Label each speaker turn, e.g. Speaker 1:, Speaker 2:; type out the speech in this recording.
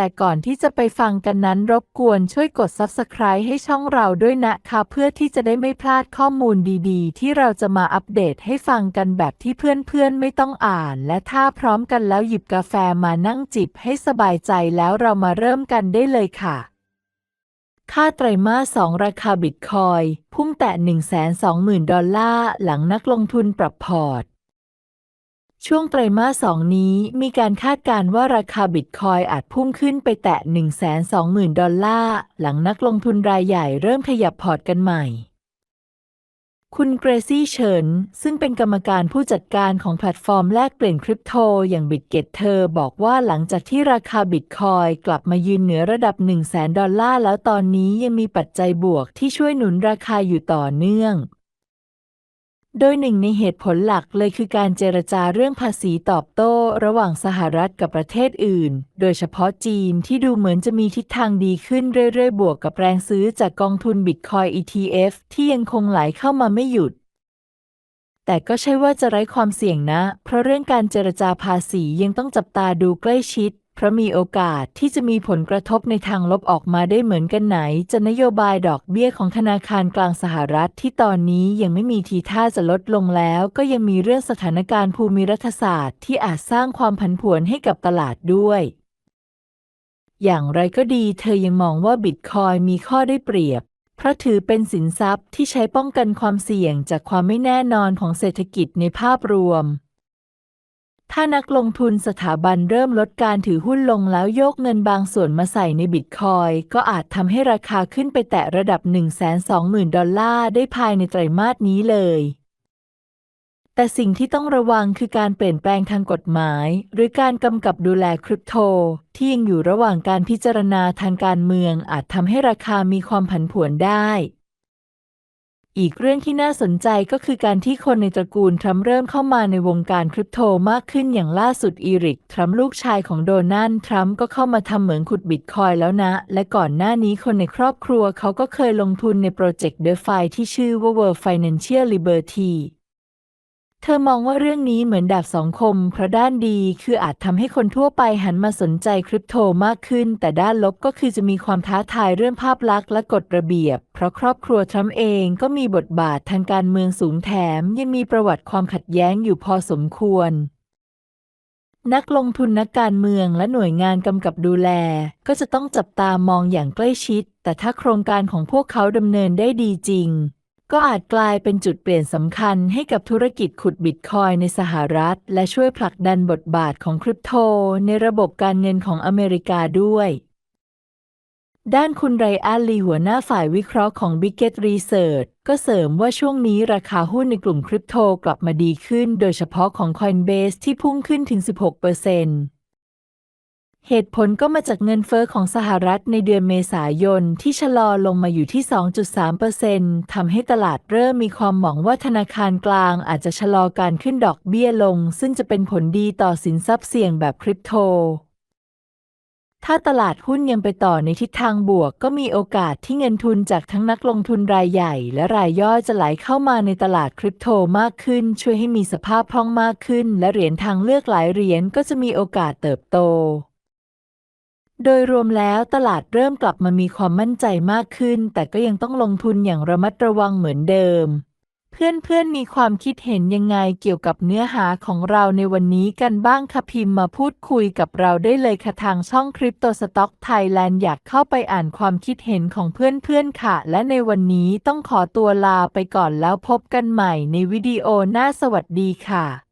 Speaker 1: แต่ก่อนที่จะไปฟังกันนั้นรบกวนช่วยกด Subscribe ให้ช่องเราด้วยนะคะเพื่อที่จะได้ไม่พลาดข้อมูลดีๆ ที่เราจะมาอัปเดตให้ฟังกันแบบที่เพื่อนๆไม่ต้องอ่าน และถ้าพร้อมกันแล้วหยิบกาแฟมานั่งจิบให้สบายใจแล้วเรามาเริ่มกันได้เลยค่ะ ค่าไตรมาส 2 ราคาบิตคอยน์พุ่งแตะ120,000 ดอลลาร์หลังนักลงทุนปรับพอร์ต ช่วงไตรมาส 2 นี้มีการคาดการณ์ว่าราคาบิตคอยอาจพุ่งขึ้นไปแตะ 120,000 ดอลลาร์ หลังนักลงทุนรายใหญ่เริ่มขยับพอร์ตกันใหม่ คุณเกรซี่เฉิน ซึ่งเป็นกรรมการผู้จัดการของแพลตฟอร์มแลกเปลี่ยนคริปโตอย่างบิตเกตเธอบอกว่าหลังจากที่ราคาบิตคอยกลับมายืนเหนือระดับ 1 0 0 0 0แดอลลาร์แล้วตอนนี้ยังมีปัจจัยบวกที่ช่วยหนุนราคาอยู่ต่อเนื่อง โดยหนึ่งในเหตุผลหลักเลยคือการเจรจาเรื่องภาษีตอบโต้ ระหว่างสหรัฐกับประเทศอื่น โดยเฉพาะจีนที่ดูเหมือนจะมีทิศทางดีขึ้นเรื่อยๆ บวกกับแรงซื้อจากกองทุนบิตคอย ETF ที่ยังคงไหลเข้ามาไม่หยุด แต่ก็ใช่ว่าจะไร้ความเสี่ยงนะ เพราะเรื่องการเจรจาภาษียังต้องจับตาดูใกล้ชิด เพราะมีโอกาสที่จะมีผลกระทบในทางลบออกมาได้เหมือนกันไหน จะนโยบายดอกเบี้ยของธนาคารกลางสหรัฐที่ตอนนี้ยังไม่มีทีท่าจะลดลงแล้ว ก็ยังมีเรื่องสถานการณ์ภูมิรัฐศาสตร์ที่อาจสร้างความผันผวนให้กับตลาดด้วย อย่างไรก็ดีเธอยังมองว่าบิตคอยมีข้อได้เปรียบ เพราะถือเป็นสินทรัพย์ที่ใช้ป้องกันความเสี่ยงจากความไม่แน่นอนของเศรษฐกิจในภาพรวม ถ้านักลงทุนสถาบันเริ่มลดการถือหุ้นลงแล้วโยกเงินบางส่วนมาใส่ในบิตคอยก็อาจทำให้ราคาขึ้นไปแตะระดับ 120,000 ดอลลาร์ได้ภายในไตรมาสนี้เลย แต่สิ่งที่ต้องระวังคือการเปลี่ยนแปลงทางกฎหมาย หรือการกำกับดูแลคริปโต ที่ยังอยู่ระหว่างการพิจารณาทางการเมืองอาจทำให้ราคามีความผันผวนได้ อีกเรื่องที่น่าสนใจก็คือการที่คนในตระกูลทรัมป์เริ่มเข้ามาในวงการคริปโตมากขึ้นอย่างล่าสุดอีริก ทรัมป์ลูกชายของโดนัลด์ทรัมป์ก็เข้ามาทำเหมืองขุดบิตคอยแล้วนะ และก่อนหน้านี้คนในครอบครัวเขาก็เคยลงทุนในโปรเจกต์เดอะไฟที่ชื่อว่า World Financial Liberty ธอมองว่าเรื่องนี้เหมือนดาบสองคม เพราะด้านดีคืออาจทำให้คนทั่วไปหันมาสนใจคริปโตมากขึ้น แต่ด้านลบก็คือจะมีความท้าทายเรื่องภาพลักษณ์และกฎระเบียบ เพราะครอบครัวทรัมป์เองก็มีบทบาททางการเมืองสูงแถม ยังมีประวัติความขัดแย้งอยู่พอสมควร นักลงทุนนักการเมืองและหน่วยงานกำกับดูแล ก็จะต้องจับตามองอย่างใกล้ชิด แต่ถ้าโครงการของพวกเขาดำเนินได้ดีจริง ก็อาจกลายเป็นจุดเปลี่ยนสำคัญให้กับธุรกิจขุดบิตคอยในสหรัฐ และช่วยผลักดันบทบาทของคริปโต ในระบบการเงินของอเมริกาด้วย ด้านคุณไรอันลีหัวหน้าฝ่ายวิเคราะห์ของ b i g g e t Research ก็เสริมว่าช่วงนี้ราคาหุ้นในกลุ่มคริปโตกลับมาดีขึ้น โดยเฉพาะของ Coinbase ที่พุ่งขึ้นถึง 16% เหตุผลก็มาจากเงินเฟอ้อของสหรัฐในเดือนเมษายนที่ชะลอลงมาอยู่ที่ 2.3%ทำให้ตลาดเริ่มมีความหวังว่าธนาคารกลางอาจจะชะลอการขึ้นดอกเบี้ยลง ซึ่งจะเป็นผลดีต่อสินทรัพย์เสี่ยงแบบคริปโต ถ้าตลาดหุ้นยังไปต่อในทิศทางบวก ก็มีโอกาสที่เงินทุนจากทั้งนักลงทุนรายใหญ่ และรายย่อยจะไหลเข้ามาในตลาดคริปโตมากขึ้น ช่วยให้มีสภาพคล่องมากขึ้น และเหรียญทางเลือกหลายเหรียญก็จะมีโอกาสเติบโต โดยรวมแล้วตลาดเริ่มกลับมามีความมั่นใจมากขึ้น แต่ก็ยังต้องลงทุนอย่างระมัดระวังเหมือนเดิม เพื่อนๆมีความคิดเห็นยังไงเกี่ยวกับเนื้อหาของเราในวันนี้กันบ้างคะพิมพ์มาพูดคุยกับเราได้เลยค่ะทางช่องคริปโตสต็อกไทยแลนด์อยากเข้าไปอ่านความคิดเห็นของเพื่อนๆค่ะ และในวันนี้ต้องขอตัวลาไปก่อนแล้วพบกันใหม่ในวิดีโอหน้าสวัสดีค่ะ